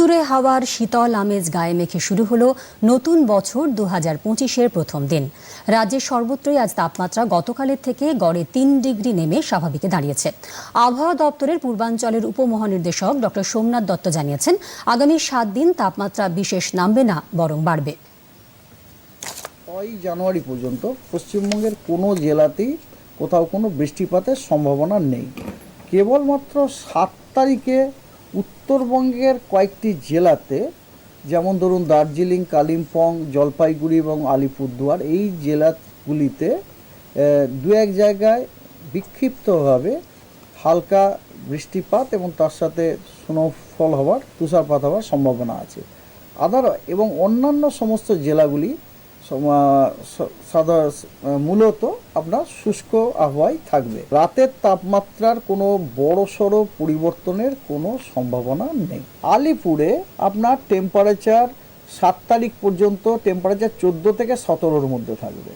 তুরতুরে হাওয়ার শীতল আমেজ গায়ে মেখে শুরু হলো নতুন বছর দু হাজার পঁচিশের প্রথম দিন। রাজ্যের সর্বত্রই আজ তাপমাত্রা গতকালের থেকে গড়ে তিন ডিগ্রি নেমে স্বাভাবিকে দাঁড়িয়েছে। আবহাওয়া দপ্তরের পূর্বাঞ্চলের উপমহানির্দেশক ডক্টর সোমনাথ দত্ত জানিয়েছেন, আগামী সাত দিন তাপমাত্রা বিশেষ নামবে না, বরং বাড়বে। ছয় জানুয়ারি পর্যন্ত পশ্চিমবঙ্গের কোনো জেলাতেই কোথাও কোনো বৃষ্টিপাতের সম্ভাবনা নেই। কেবলমাত্র সাত তারিখে উত্তরবঙ্গের কয়েকটি জেলাতে, যেমন ধরুন দার্জিলিং, কালিম্পং, জলপাইগুড়ি এবং আলিপুরদুয়ার, এই জেলাগুলিতে দু এক জায়গায় বিক্ষিপ্তভাবে হালকা বৃষ্টিপাত এবং তার সাথে স্নোফল হওয়ার তুষারপাত হওয়ার সম্ভাবনা আছে। আদার এবং অন্যান্য সমস্ত জেলাগুলি মূলত আপনার শুষ্ক আবহাওয়াই থাকবে। রাতের তাপমাত্রার কোনো বড় সড়ো পরিবর্তনের কোনো সম্ভাবনা নেই। আলিপুরে আপনার টেম্পারেচার সাত তারিখ পর্যন্ত টেম্পারেচার চোদ্দ থেকে সতেরোর মধ্যে থাকবে।